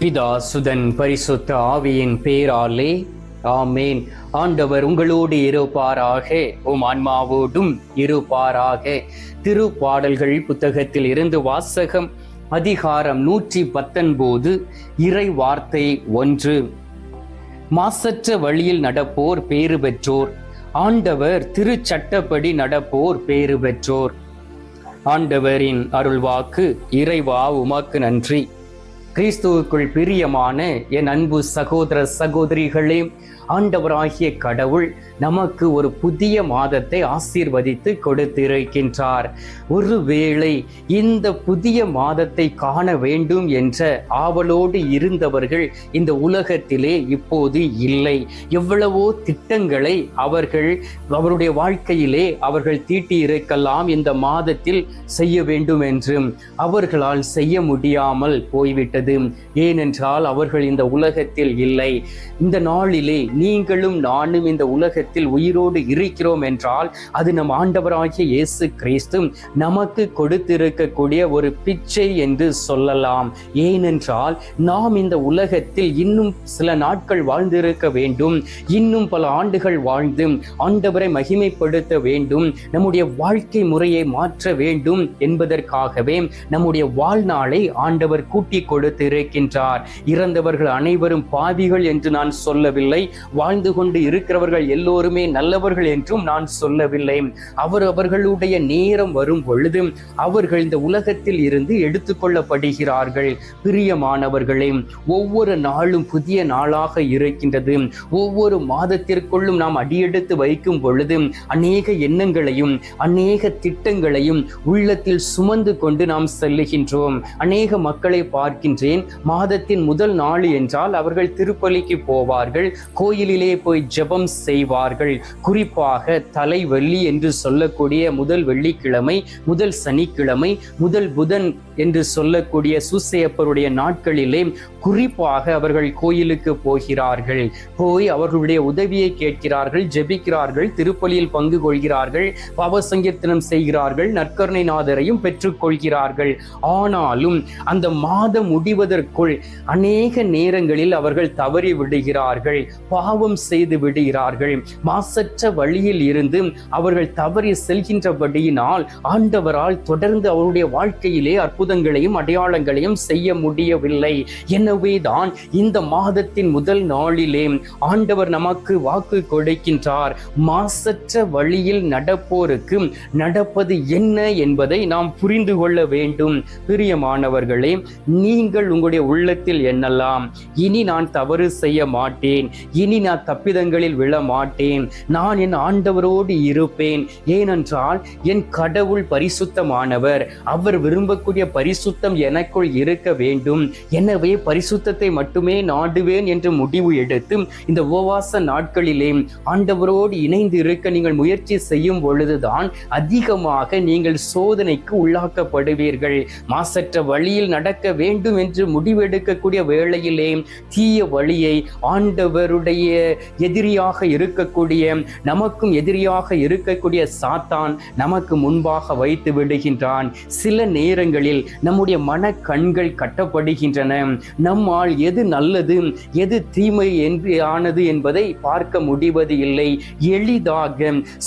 பிதா சுதன் பரிசுத்த ஆவியின் பேராலே. ஆமேன். ஆண்டவர் உங்களோடு இருப்பாராக. உம் ஆன்மாவோடும் இருப்பாராக. திருப்பாடல்கள் புத்தகத்தில் இருந்து வாசகம் அதிகாரம் நூற்றி பத்தொன்பது இறை வார்த்தை ஒன்று. மாசற்ற வழியில் நடப்போர் பேறு பெற்றோர். ஆண்டவர் திருச்சட்டப்படி நடப்போர் பேறு பெற்றோர். ஆண்டவரின் அருள்வாக்கு இறைவா உமாக்கு நன்றி. கிறிஸ்துவுக்குள் பிரியமான என் அன்பு சகோதர சகோதரிகளே ஆண்டவராகிய கடவுள் நமக்கு ஒரு புதிய மாதத்தை ஆசீர்வதித்து கொடுத்திருக்கின்றார். ஒருவேளை இந்த புதிய மாதத்தை காண வேண்டும் என்ற ஆவலோடு இருந்தவர்கள் இந்த உலகத்திலே இப்போது இல்லை. எவ்வளவோ திட்டங்களை அவர்கள் அவருடைய வாழ்க்கையிலே அவர்கள் தீட்டியிருக்கலாம் இந்த மாதத்தில் செய்ய வேண்டும் என்றும். அவர்களால் செய்ய முடியாமல் போய்விட்டது. ஏனென்றால் அவர்கள் இந்த உலகத்தில் இல்லை. இந்த நாளிலே நீங்களும் நானும் இந்த உலகத்தில் உயிரோடு இருக்கிறோம் என்றால் அது நம் ஆண்டவராகிய இயேசு கிறிஸ்து நமக்கு கொடுத்திருக்கக்கூடிய ஒரு பிச்சை என்று சொல்லலாம். ஏனென்றால் நாம் இந்த உலகத்தில் இன்னும் சில நாட்கள் வாழ்ந்திருக்க வேண்டும். இன்னும் பல ஆண்டுகள் வாழ்ந்து ஆண்டவரை மகிமைப்படுத்த வேண்டும். நம்முடைய வாழ்க்கை முறையை மாற்ற வேண்டும் என்பதற்காகவே நம்முடைய வாழ்நாளை ஆண்டவர் கூட்டி கொடுத்திருக்கின்றார். இறந்தவர்கள் அனைவரும் பாவிகள் என்று நான் சொல்லவில்லை. வாழ்ந்து கொண்டு இருக்கிறவர்கள் எல்லோரும் எல்லோருமே நல்லவர்கள் என்றும் நான் சொல்லவில்லை. அவர் அவர்களுடைய நேரம் வரும் பொழுது அவர்கள் இந்த உலகத்தில் இருந்து எடுத்துக்கொள்ளப்படுகிறார்கள் பிரியமானவர்களே ஒவ்வொரு நாளும் புதிய நாளாக இருக்கின்றது. ஒவ்வொரு மாதத்திற்குள்ளும் நாம் அடியெடுத்து வைக்கும் பொழுது அநேக எண்ணங்களையும் அநேக திட்டங்களையும் உள்ளத்தில் சுமந்து கொண்டு நாம் செல்லுகின்றோம். அநேக மக்களை பார்க்கின்றேன். மாதத்தின் முதல் நாள் என்றால் அவர்கள் திருப்பலிக்கு போவார்கள். கோயிலிலே போய் ஜெபம் செய்வார்கள் குறிப்பாக தலை வெள்ளி என்று சொல்லக்கூடிய முதல் வெள்ளிக்கிழமை முதல் சனிக்கிழமை முதல் புதன் என்று சொல்லக்கூடிய சூசையப்பருடைய நாட்களிலே குறிப்பாக அவர்கள் கோயிலுக்கு போகிறார்கள். போய் அவர்களுடைய உதவியை கேட்கிறார்கள் ஜெபிக்கிறார்கள் திருப்பலியில் பங்கு கொள்கிறார்கள் பாவசங்கீர்த்தனம் செய்கிறார்கள் நற்கருணை நாதரையும் பெற்றுக்கொள்கிறார்கள். ஆனாலும் அந்த மாதம் முடிவதற்குள் அநேக நேரங்களில் அவர்கள் தவறி விடுகிறார்கள் பாவம் செய்து விடுகிறார்கள். மாசற்ற வழியில் இருந்து அவர்கள் தவறி செல்கின்றபடியினால் ஆண்டவரால் தொடர்ந்து அவருடைய வாழ்க்கையிலே அற்புதங்களையும் அடையாளங்களையும் செய்ய முடியவில்லை. எனவே தான் இந்த மாதத்தின் முதல் நாளிலே ஆண்டவர் நமக்கு வாக்கு கொடுக்கின்றார். மாசற்ற வழியில் நடப்போருக்கு நடப்பது என்ன என்பதை நாம் புரிந்து கொள்ள வேண்டும். பிரியமானவர்களே நீங்கள் உங்களுடைய உள்ளத்தில் எண்ணலாம். இனி நான் தவறு செய்ய மாட்டேன். இனி நான் தப்பிதங்களில் விழ மாட்டேன். மாட்டேன். நான் என் ஆண்டவரோடு இருப்பேன். ஏனென்றால் என் கடவுள் பரிசுத்தமானவர். அவர் விரும்பக்கூடிய பரிசுத்தம் எனக்குள் இருக்க வேண்டும். எனவே பரிசுத்தத்தை மட்டுமே நாடுவேன் என்று முடிவு எடுத்து இந்த உபவாச நாட்களிலே ஆண்டவரோடு இணைந்து இருக்க நீங்கள் முயற்சி செய்யும் பொழுதுதான் அதிகமாக நீங்கள் சோதனைக்கு உள்ளாக்கப்படுவீர்கள். மாசற்ற வழியில் நடக்க வேண்டும் என்று முடிவெடுக்கக்கூடிய வேளையிலே தீய வழியை ஆண்டவருடைய எதிரியாக இருக்க இருக்கக்கூடிய நமக்கும் எதிரியாக இருக்கக்கூடிய சாத்தான் நமக்கு முன்பாக வைத்து விடுகின்றான். சில நேரங்களில் நம்முடைய மன கண்கள் கட்டப்படுகின்றன. நம்மால் எது நல்லது எது தீமை என்று ஆனது என்பதை பார்க்க முடிவது இல்லை. எளிதாக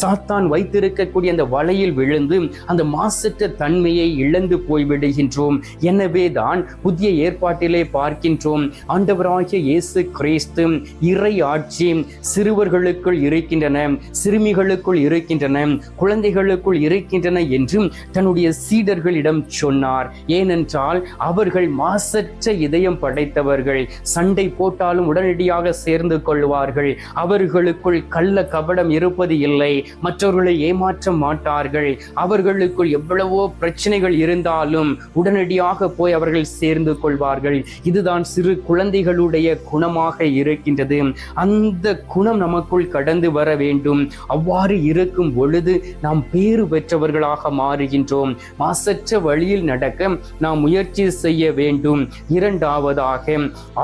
சாத்தான் வைத்திருக்கக்கூடிய அந்த வலையில் விழுந்து அந்த மாசற்ற தன்மையை இழந்து போய்விடுகின்றோம். எனவே தான் புதிய ஏற்பாட்டிலே பார்க்கின்றோம். ஆண்டவராகிய இயேசு கிறிஸ்து இறை ஆட்சி சிறுவர்களுக்கு சிறுவர்களுக்குள் இருக்கின்றன சிறுமிகளுக்குள் இருக்கின்றன குழந்தைகளுக்குள் இருக்கின்றன என்றும் தன்னுடைய சீடர்களிடம் சொன்னார். ஏனென்றால் அவர்கள் மாசற்ற இதயம் படைத்தவர்கள் சண்டை போட்டாலும் உடனடியாக சேர்ந்து கொள்வார்கள். அவர்களுக்குள் கள்ள கபடம் இருப்பது இல்லை மற்றவர்களை ஏமாற்ற மாட்டார்கள். அவர்களுக்குள் எவ்வளவோ பிரச்சனைகள் இருந்தாலும் உடனடியாக போய் அவர்கள் சேர்ந்து கொள்வார்கள். இதுதான் சிறு குழந்தைகளுடைய குணமாக இருக்கின்றது. அந்த குணம் நமக்குள் கடந்து வர வேண்டும். அவ்வாறு இருக்கும் பொழுது நாம் பேறு பெற்றவர்களாக மாறுகின்றோம். மாசற்ற வழியில் நடக்க நாம் முயற்சி செய்ய வேண்டும். இரண்டாவதாக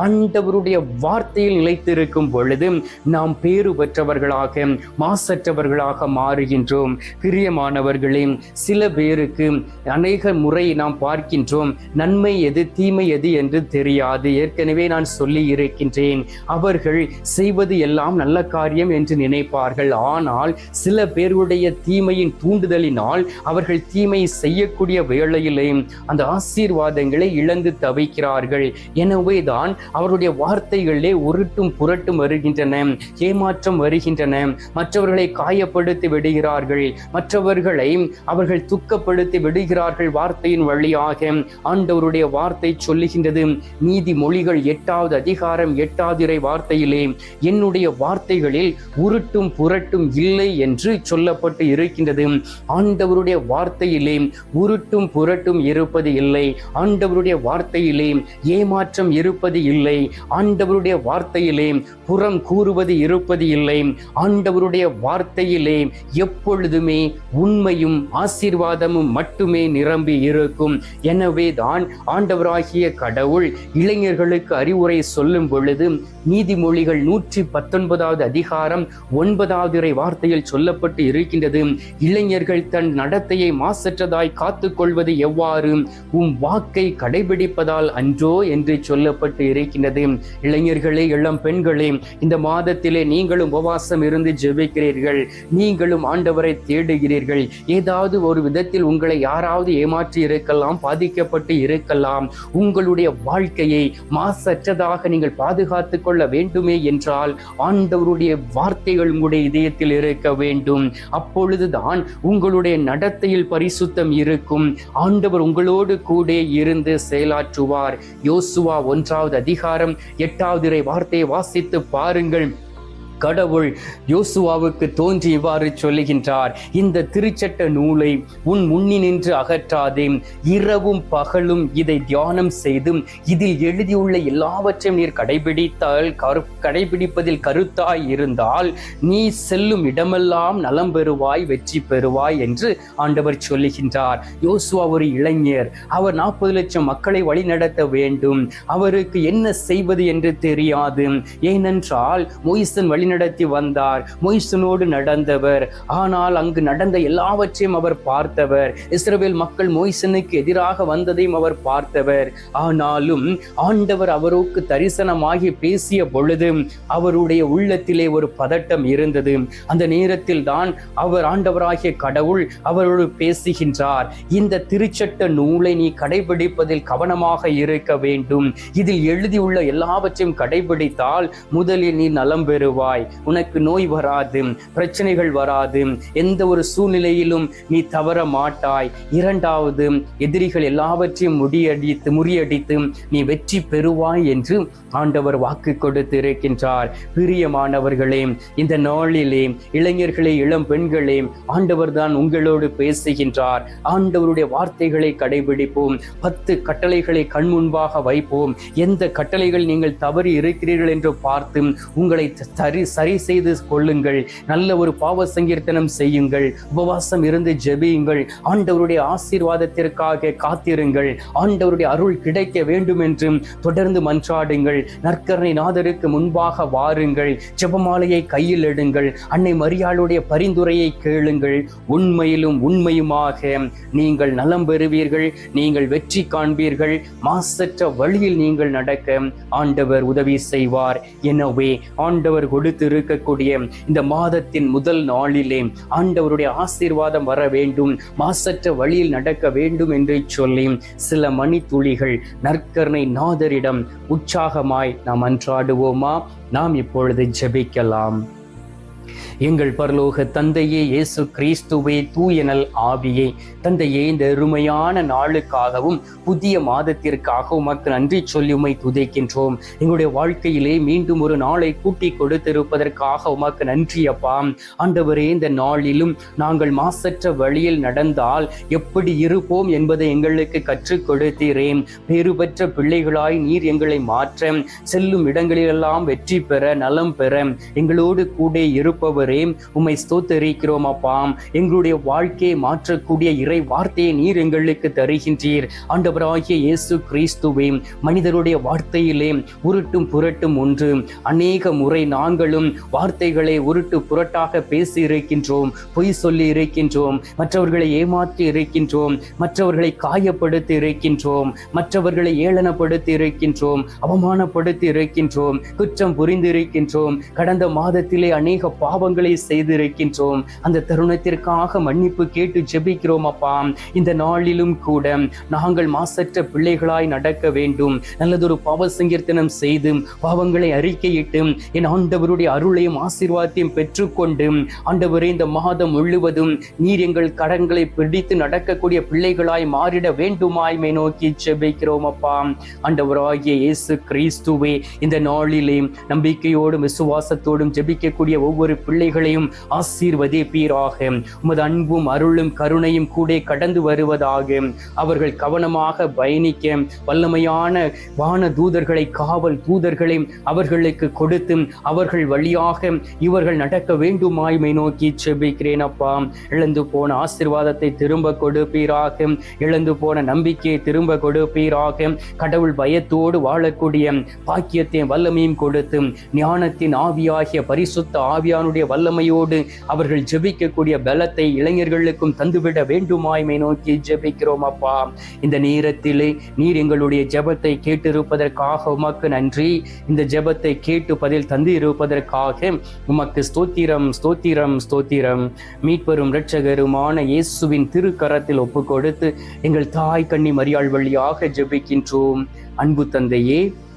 ஆண்டவருடைய வார்த்தையில் நிலைத்திருக்கும் பொழுது நாம் பேறு பெற்றவர்களாக மாசற்றவர்களாக மாறுகின்றோம். பிரியமானவர்களே சில பேருக்கு அநேக முறை நாம் பார்க்கின்றோம். நன்மை எது தீமை எது என்று தெரியாது. ஏற்கனவே நான் சொல்லி இருக்கின்றேன் அவர்கள் செய்வது எல்லாம் நல்ல காரியம் என்று நினைப்பார்கள். ஆனால் சில பேருடைய தீமையின் தூண்டுதலினால் அவர்கள் தீமை செய்யக்கூடிய வேளையிலே அந்த ஆசீர்வாதங்களை இழந்து தவிக்கிறார்கள். எனவே தான் அவருடைய வார்த்தைகளிலே உருட்டும் புரட்டும் வருகின்றன ஏமாற்றம் வருகின்றன. மற்றவர்களை காயப்படுத்தி விடுகிறார்கள். மற்றவர்களை அவர்கள் துக்கப்படுத்தி விடுகிறார்கள் வார்த்தையின் வழியாக. ஆண்டவருடைய வார்த்தை சொல்லுகின்றது நீதி மொழிகள் எட்டாவது அதிகாரம் எட்டாதிரை வார்த்தையிலே என்னுடைய வார்த்தைகளில் உருட்டும் புரட்டும் இல்லை என்று சொல்லப்பட்டு இருக்கின்றது. ஆண்டவருடைய வார்த்தையிலே உருட்டும் புரட்டும் இருப்பது இல்லை. ஆண்டவருடைய வார்த்தையிலே ஏமாற்றம் இருப்பது இல்லை. ஆண்டவருடைய வார்த்தையிலே புறம் கூறுவது இருப்பது இல்லை. ஆண்டவருடைய வார்த்தையிலே எப்பொழுதுமே உண்மையும் ஆசீர்வாதமும் மட்டுமே நிரம்பி இருக்கும். எனவே தான் ஆண்டவராகிய கடவுள் இளைஞர்களுக்கு அறிவுரை சொல்லும் பொழுது நீதிமொழிகள் நூற்றி பத்தொன்பதாவது அதிகாரம் ஒன்பதாவது இறை வார்த்தையில் சொல்லப்பட்டு இருக்கின்றது. இளைஞர்கள் தன் நடத்தையை மாசற்றதாய் காத்துக் கொள்வது எவ்வாறு? உம் வாக்கை கடைபிடிப்பதால் அன்றோ என்று சொல்லப்பட்டு இருக்கின்றது. இளைஞர்களே இளம் பெண்களே இந்த மாதத்திலே நீங்களும் உபவாசம் இருந்து ஜெபிக்கிறீர்கள். நீங்களும் ஆண்டவரை தேடுகிறீர்கள். ஏதாவது ஒரு விதத்தில் உங்களை யாராவது ஏமாற்றி இருக்கலாம் பாதிக்கப்பட்டு இருக்கலாம். உங்களுடைய வாழ்க்கையை மாசற்றதாக நீங்கள் பாதுகாத்துக் கொள்ள வேண்டுமே என்றால் ஆண்டவருடைய வார்த்தை வார்த்தைகள் உங்களுடைய இதயத்தில் இருக்க வேண்டும். அப்பொழுதுதான் உங்களுடைய நடத்தையில் பரிசுத்தம் இருக்கும். ஆண்டவர் உங்களோடு கூட இருந்து செயலாற்றுவார். யோசுவா ஒன்றாவது அதிகாரம் எட்டாவது இறை வார்த்தையை வாசித்து பாருங்கள். கடவுள் யோசுவாவுக்கு தோன்றி இவ்வாறு சொல்லுகின்றார் இந்த திருச்சட்ட நூலை உன் முன்னி நின்று அகற்றாதே இரவும் பகலும் இதை தியானம் செய்தும் இதில் எழுதியுள்ள எல்லாவற்றையும் நீர் கடைபிடித்தால் கரு கடைபிடிப்பதில் கருத்தாய் இருந்தால் நீ செல்லும் இடமெல்லாம் நலம் பெறுவாய் வெற்றி பெறுவாய் என்று ஆண்டவர் சொல்லுகின்றார். யோசுவா ஒரு இளைஞர். அவர் நாற்பது லட்சம் மக்களை வழிநடத்த வேண்டும். அவருக்கு என்ன செய்வது என்று தெரியாது. ஏனென்றால் மொய்சன் வழி வழிநடத்தி வந்தார். மொய்சனோடு நடந்தவர். ஆனால் அங்கு நடந்த எல்லாவற்றையும் அவர் பார்த்தவர். இஸ்ரவேல் மக்கள் மொய்சனுக்கு எதிராக வந்ததையும் அவர் பார்த்தவர். ஆனாலும் ஆண்டவர் அவருக்கு தரிசனமாகி பேசிய பொழுது அவருடைய உள்ளத்திலே ஒரு பதட்டம் இருந்தது. அந்த நேரத்தில் தான் அவர் ஆண்டவராகிய கடவுள் அவரோடு பேசுகின்றார். இந்த திருச்சட்ட நூலை நீ கடைபிடிப்பதில் கவனமாக இருக்க வேண்டும். இதில் எழுதியுள்ள எல்லாவற்றையும் கடைபிடித்தால் முதலில் நீ நலம் பெறுவாய். உனக்கு நோய் வராது பிரச்சனைகள் வராது. எந்த ஒரு சூழ்நிலையிலும் நீ தவற மாட்டாய். இரண்டாவது எதிரிகள் எல்லாவற்றையும் முடியடித்து முறியடித்து நீ வெற்றி பெறுவாய் என்று ஆண்டவர் வாக்கு கொடுத்து இருக்கின்றார். பிரியமானவர்களே இந்த நாளிலே இளைஞர்களே இளம் பெண்களே ஆண்டவர் தான் உங்களோடு பேசுகின்றார். ஆண்டவருடைய வார்த்தைகளை கடைபிடிப்போம். பத்து கட்டளைகளை கண் முன்பாக வைப்போம். எந்த கட்டளைகள் நீங்கள் தவறி இருக்கிறீர்கள் என்று பார்த்து உங்களை சரி சரி செய்து கொள்ளுங்கள். நல்ல ஒரு பாவ சங்கீர்த்தனம் செய்யுங்கள். உபவாசம் இருந்து ஜெபியுங்கள். ஆண்டவருடைய ஆசீர்வாதத்திற்காக காத்திருங்கள். ஆண்டவருடைய அருள் கிடைக்க வேண்டும் என்றும் தொடர்ந்து மன்றாடுங்கள். நற்கரணை நாதருக்கு முன்பாக வாருங்கள். ஜெபமாலையை கையில் எடுங்கள். அன்னை மரியாளுடைய பரிந்துரையை கேளுங்கள். உண்மையிலும் உண்மையுமாக நீங்கள் நலம் பெறுவீர்கள். நீங்கள் வெற்றி காண்பீர்கள். மாசற்ற வழியில் நீங்கள் நடக்க ஆண்டவர் உதவி செய்வார். எனவே ஆண்டவர் கொடுத்திருக்கக்கூடிய இந்த மாதத்தின் முதல் நாளிலே ஆண்டவருடைய ஆசீர்வாதம் வர வேண்டும் மாசற்ற வழியில் நடக்க வேண்டும் என்று சொல்லி சில மணித்துளிகள் நற்கர்ணை நாதரிடம் உற்சாகமாய் நாம் அன்றாடுவோமா? நாம் இப்பொழுது ஜெபிக்கலாம். எங்கள் பரலோக தந்தையே இயேசு கிறிஸ்துவே தூயனல் ஆவியே. தந்தையே இந்த அருமையான நாளுக்காகவும் புதிய மாதத்திற்காக உமக்கு நன்றி சொல்லி உமை துதைக்கின்றோம். எங்களுடைய வாழ்க்கையிலே மீண்டும் ஒரு நாளை கூட்டி கொடுத்திருப்பதற்காக உமக்கு நன்றி அப்பா. ஆண்டவரே இந்த நாளிலும் நாங்கள் மாசற்ற வழியில் நடந்தால் எப்படி இருப்போம் என்பதை எங்களுக்கு கற்றுக் கொடுத்தீரேன் பெற்ற பிள்ளைகளாய் நீர் எங்களை மாற்ற செல்லும் இடங்களிலெல்லாம் வெற்றி பெற நலம் பெற எங்களோடு கூட இருப்பவர் உம்மை ஸ்தோத்தரிக்கிறோம் அப்பா. எங்களுடைய வாழ்க்கையை மாற்றக்கூடிய இறை வார்த்தையை நீர் எங்களுக்கு தருகின்றீர். ஆண்டவராகிய இயேசு கிறிஸ்துவே மனிதருடைய வார்த்தையிலே உருட்டும் புரட்டும் ஒன்று. அநேக முறை நாங்களும் வார்த்தைகளை உருட்டு புரட்டாக பேசி இருக்கின்றோம் பொய் சொல்லி இருக்கின்றோம் மற்றவர்களை ஏமாற்றி இருக்கின்றோம் மற்றவர்களை காயப்படுத்தி இருக்கின்றோம் மற்றவர்களை ஏளனப்படுத்தி இருக்கின்றோம் அவமானப்படுத்தி இருக்கின்றோம் குற்றம் புரிந்து இருக்கின்றோம் கடந்த மாதத்திலே அநேக பாவங்கள் செய்திருக்கின்றோம். அந்த தருணத்திற்காக மன்னிப்பு கேட்டு ஜெபிக்கிறோம் அப்பா. இந்த நாளிலும் கூட நாங்கள் மாசற்ற பிள்ளைகளாய் நடக்க வேண்டும். நல்லதொரு பாவ சங்கீர்த்தனம் செய்து பாவங்களை அறிக்கையிட்டு என் ஆண்டவருடைய அருளையும் ஆசீர்வாதத்தையும் பெற்றுக்கொண்டு ஆண்டவரே இந்த மாதம் முழுவதும் நீர் எங்கள் கடன்களை பிடித்து நடக்கக்கூடிய பிள்ளைகளாய் மாறிட வேண்டுமாய்மை நோக்கி செபிக்கிறோம் அப்பா. ஆண்டவராகிய இயேசு கிறிஸ்துவே இந்த நாளிலே நம்பிக்கையோடும் விசுவாசத்தோடும் ஜெபிக்கக்கூடிய ஒவ்வொரு பிள்ளை பிள்ளைகளையும் ஆசீர்வதிப்பீராக உமது அன்பும் அருளும் கருணையும் கூட கடந்து வருவதாக. அவர்கள் கவனமாக பயணிக்க வல்லமையான வான தூதர்களை காவல் தூதர்களை அவர்களுக்கு கொடுத்து அவர்கள் வழியாக இவர்கள் நடக்க வேண்டுமாய்மை நோக்கி செபிக்கிறேன் அப்பா. இழந்து போன ஆசிர்வாதத்தை திரும்ப கொடுப்பீராக இழந்து போன நம்பிக்கையை திரும்ப கொடுப்பீராக கடவுள் பயத்தோடு வாழக்கூடிய பாக்கியத்தையும் வல்லமையும் கொடுத்து ஞானத்தின் ஆவியாகிய பரிசுத்த ஆவியானுடைய வல்லமையோடு அவர்கள் ஜெபிக்கக்கூடிய பலத்தை இளைஞர்களுக்கும் தந்துவிட வேண்டுமாய்மை நோக்கி ஜெபிக்கிறோம் அப்பா. இந்த நேரத்திலே நீர் எங்களுடைய ஜெபத்தை கேட்டிருப்பதற்காக உமக்கு நன்றி. இந்த ஜெபத்தை கேட்டு பதில் தந்து இருப்பதற்காக உமக்கு ஸ்தோத்திரம் ஸ்தோத்திரம் ஸ்தோத்திரம். மீட்பெரும் இரட்சகருமான இயேசுவின் திருக்கரத்தில் ஒப்பு கொடுத்து எங்கள் தாய் கண்ணி மரியாள் வழியாக ஜெபிக்கின்றோம். அன்பு தந்தையே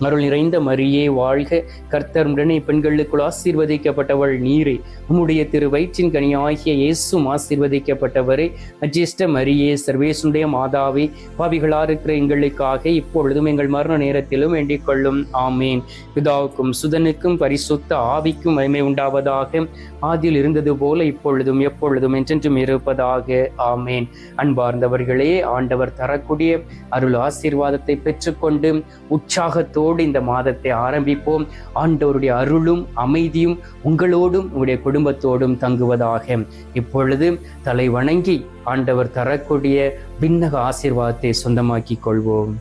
அருள் நிறைந்த மரியே வாழ்க. கர்த்தர் உடனே பெண்களுக்குள் ஆசீர்வதிக்கப்பட்டவள் நீரே. உம்முடைய திரு வயிற்றின் கனியாகிய இயேசும் ஆசீர்வதிக்கப்பட்டவரே. அஜிஷ்ட மரியே சர்வேசுடைய மாதாவே பாவிகளா இருக்கிற எங்களுக்காக இப்பொழுதும் எங்கள் மரண நேரத்திலும் வேண்டிக் கொள்ளும். ஆமேன். பிதாவுக்கும் சுதனுக்கும் பரிசுத்த ஆவிக்கும் மகிமை உண்டாவதாக. ஆதியில் இருந்தது போல இப்பொழுதும் எப்பொழுதும் என்றென்றும் இருப்பதாக. ஆமேன். அன்பார்ந்தவர்களே ஆண்டவர் தரக்கூடிய அருள் ஆசீர்வாதத்தை பெற்றுக்கொண்டு உற்சாகத்தோடு இந்த மாதத்தை ஆரம்பிப்போம். ஆண்டவருடைய அருளும் அமைதியும் உங்களோடும் உங்களுடைய குடும்பத்தோடும் தங்குவதாக. இப்பொழுது தலை வணங்கி ஆண்டவர் தரக்கூடிய விண்ணக ஆசீர்வாதத்தை சொந்தமாக்கிக் கொள்வோம்.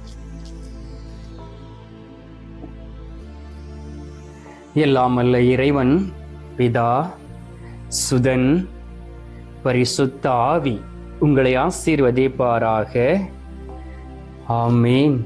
எல்லாம் அல்ல இறைவன் பிதா சுதன் பரிசுத்த ஆவி உங்களை ஆசீர்வதிப்பாராக. ஆமேன்.